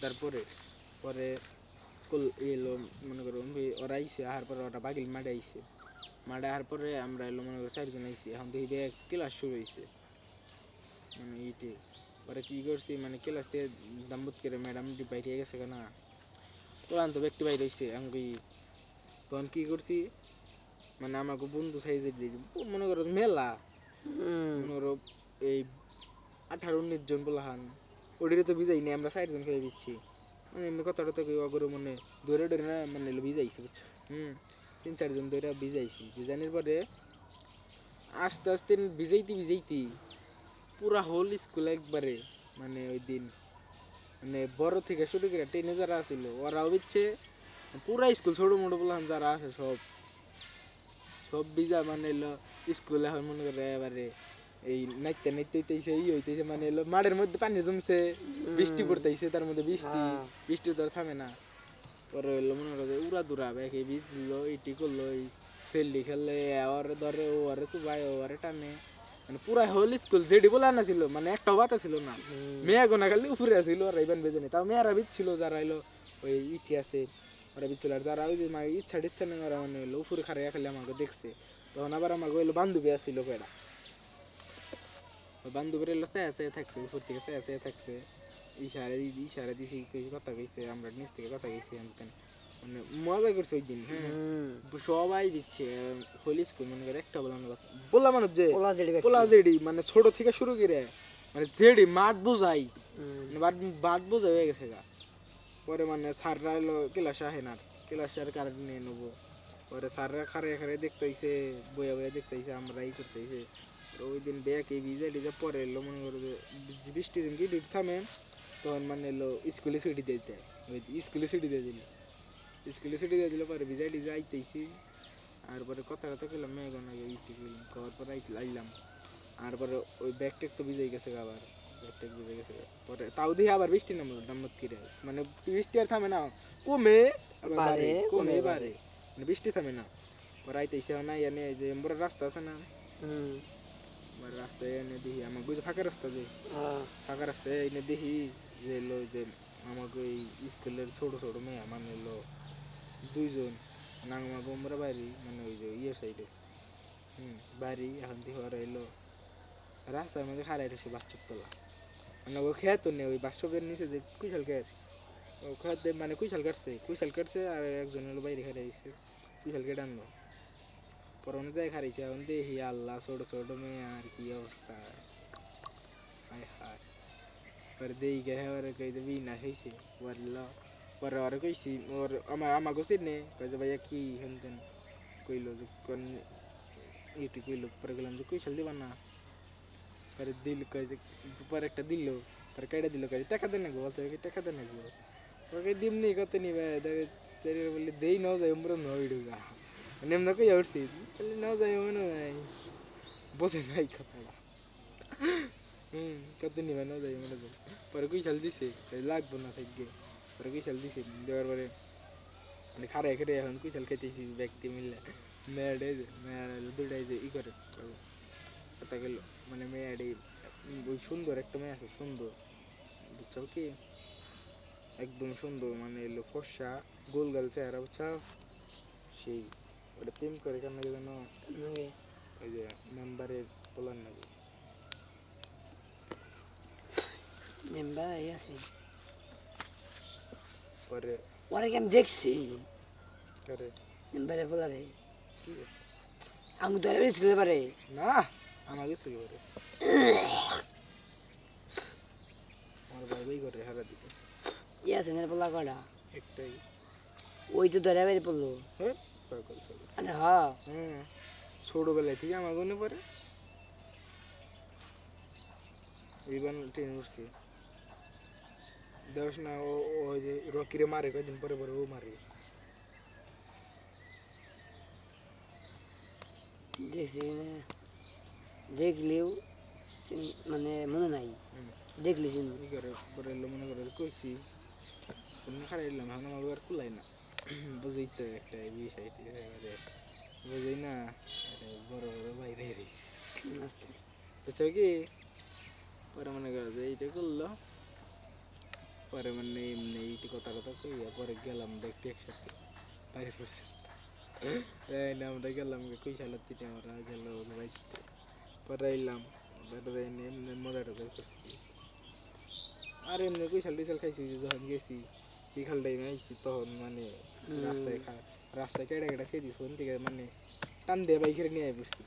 তারপরে পরে কল এলো মনে করো ওরা আইসে আহার পরে ওরা বাগিল মাঠে আইসে মাঠে আহার পরে আমরা এলো মনে করো চারজন আইসি এখন দেখি ব্যাগ ক্লাস শুরু হয়েছে মানে ইটে পরে কি করছি মানে ক্লাস থেকে দাম্বুত করে ম্যাডাম বাইরে গেছে কেনা। ওরান তো ব্যক্তি বাইরে হয়েছে আমি তখন কি করছি মানে আমাকে বন্ধু সাইজের দিয়ে মনে করো মেলা। মনে করো এই আঠারো উনিশ জন বলা বলাহান ওটিরে তো বিজাই নি, আমরা চারজন খেয়ে দিচ্ছি। মানে এমনি কথাটা তো অগরে মনে ধরে ধরে না মানে ভিজাইছি, বুঝছ? হুম, তিন চারজন ধরে ভিজাইছি। ভিজানির পরে আস্তে আস্তে ভিজাইতে ভিজাইতে পুরা হোল স্কুল একবারে মানে ওই দিন মানে বড় থেকে শুরু করে টেনে যারা আছিল, ওরাও বিচ্ছে পুরা স্কুল ছোটো মোটো বললাম যারা আছে সব। সব ভিজা মানে স্কুলে এখন মনে করে এবারে এই নাইতে নাইতে হইতেছে ই হইতেছে মানে এলো মাঠের মধ্যে পানি জমছে বৃষ্টি পড়তেছে তার মধ্যে বৃষ্টি হ্যাঁ। বৃষ্টি তো আর থামে না। পরে হইল মনে করো উড়া দুরা ব্যাগ এই ভিজলো ইটি করল এই সেল্লি খেললে ধরে টানে। মানে পুরা হোল স্কুল যেটি বলা না ছিল মানে একটা বাতা ছিল না। মেয়া গোনা খালি উপরে আসিল আর ইবান বেজে তাও মেয়েরা বিচ্ছিল যারা এলো ওই ইটি আছে ওরা বিচ্ছিল। আর যারা ওই যে মা ইচ্ছা টিচ্ছা নেই ওরা মানে এলো উপরে খারাইয়া খালি আমাকে দেখছে। তখন আবার আমাকে ওইলো বান্ধবী আসছিল কয়টা বান্ধবীর এলো চেয়ে চেয়ে থাকছে উপর থেকে চেয়ে চেয়ে থাকছে ইশারে দি- ইশারা দিছি কথা কইছে আমরা নিচ থেকে কথা কইছি আনতেন মানে মজা করছে ওই দিন হ্যাঁ সবাই দিচ্ছে হোল স্কুল মনে করে একটা বলা বললা মানুষ যে পোলা জেডি পোলা জেডি মানে ছোট থেকে শুরু করে মানে জেডি মাঠ বোঝাই বাদ বাদ বোঝা হয়ে গেছে গা পরে মানে স্যাররা এলো ক্লাসে আহে না ক্লাসে আর কারেন্ট নিয়ে নেব পরে স্যাররা খারে খারে দেখতে হইছে বইয়া বইয়া দেখতে হইছে আমরা ই করতে হইছে তো ওই দিন ব্যাগ এই ভিজে টিজে পরে এলো মনে করো যে বি- বৃষ্টি দিন কি ডিউটি থামে তখন মানে এলো স্কুলে ছুটি দিয়ে দেয় ওই স্কুলে ছুটি দিয়ে দিল স্কুলে ছুটি দিয়ে দিল পরে ভিজা টিজে আইতেছি আর পরে কথা কথা কইলাম মেয়ে গনা ইটি কইলাম করার পরে আইতে আইলাম আর পরে ওই ব্যাগ টেক তো ভিজে গেছে গা আবার ব্যাগ টেক ভিজে গেছে গা। পরে তাও দিয়ে আবার বৃষ্টি নামলো ডাম্মত কিরে মানে বৃষ্টি আর থামে না কমে আবার বাড়ে, বাড়ে কমে কমে বাড়ে মানে বৃষ্টি থামে না। পরে আইতেছে না এনে এই যে এমবর রাস্তা আছে না আমার রাস্তায় এনে দেখি আমার বুঝে ফাঁকা রাস্তা যে। ফাঁকা রাস্তায় এনে দেখি যে এলো যে আমাকে ওই স্কুলের ছোট ছোট মেয়ে মানে এলো দুইজন। নাংমা গোমরা বাড়ি মানে ওই যে ইয়ে সাইডে হুম বাড়ি এখন ওরা এলো রাস্তার মধ্যে খারাই রয়েছে বাচ্চক তোলা মানে ও খেয়াতো নেই ওই বাচ্চকের নিচে যে কুইশাল খেয়ে ও খেয়াতে মানে কুইশাল কাটছে। কুইশাল কাটছে আর একজন হলো বাইরে খারাই দিছে। কুইশাল কেটে আনলো পরে অনেক জায়গায় খারাইছে এখন দেখি আল্লাহ ছোট ছোট মেয়ে, আর কি অবস্থা। হায় হায়। পরে দেই গে ওরে কই যে বিনা হইছে বলল পরে ওরে কইছি, ওর আমার আমাকে চিনে। কই যে ভাইয়া, কি হেনতেন কইলো যে, কোন ইটি কইলো, পরে গেলাম যে কইসাল দিবা না। পরে দিল কই যে পরে একটা দিল, পরে কেটে দিল কই টাকা দেন না গো বলতে কি টাকা দেন না গো বলে দেই নাও যাই আমরা নয় ডুগা মানে এমন কই উঠছি বলে নাও যাই মনে নাই বোঝে নাই কথাটা হুম কত নিবে নাও যাই মনে যাই পরে কইসাল দিছে কই লাগবো না থাকবে পরে কইসাল দিছে দেওয়ার পরে মানে খারাই খেতে এখন কুইশাল খেতেছি ব্যক্তি মিললে মেয়াডে মেয়াড দুটাই যে ই করে কথা গেল মানে মেয়াডে ওই সুন্দর একটা আছে সুন্দর বুঝছ কি একদম সুন্দর মানে এলো ফর্সা গোল গাল চেহারা বুঝছ? সেই ওটা প্রেম করে কেন যেন ওই যে মেম্বারের বলার নাকি? মেম্বার আছে। পরে ওরে কি আমি দেখছি? করে মেম্বারে পোলারে কি আমি তো আরে স্কুলে পারে না আমাকে শুরু করে আমার ভাই করে হারা দিকে ইয়ে আছে না পোলা কটা? একটাই। ওই তো ধরে বেরিয়ে পড়ল। হ্যাঁ আরে হ্যাঁ হ্যাঁ ছোটবেলায় থেকে আমার মনে পড়ে ইবান ট্রেন উঠছি। না ও ওই যে রকিরে মারে কয়দিন পরে পরে ও মারে। দেখছি মানে দেখলেও মানে মনে নাই। দেখলি মনে করে কইছি। খারাপ এলাম এখন আমার আর কুলাই না বুঝেই তো একটা বিষয় বুঝেই না বড় বড় বাইরে বুঝছ কি পরে মনে করো যে এইটা করল পরে মানে এমনি এইটি কথা কথা কইয়া পরে গেলাম দেখতে একসাথে বাইরে পড়ছে আমরা গেলাম কই সালা চিনি আমরা গেল বাইতে পরে এলাম পরে এনে এমনি মজা করছি আর এমনি কই সাল টিসাল খাইছি যখন গেছি বিকাল টাইমে আইসি তখন মানে রাস্তায় রাস্তায় কেটে কেটে খেয়ে দিস ওখান থেকে মানে টান দিয়ে বাইকের নিয়ে বসছি।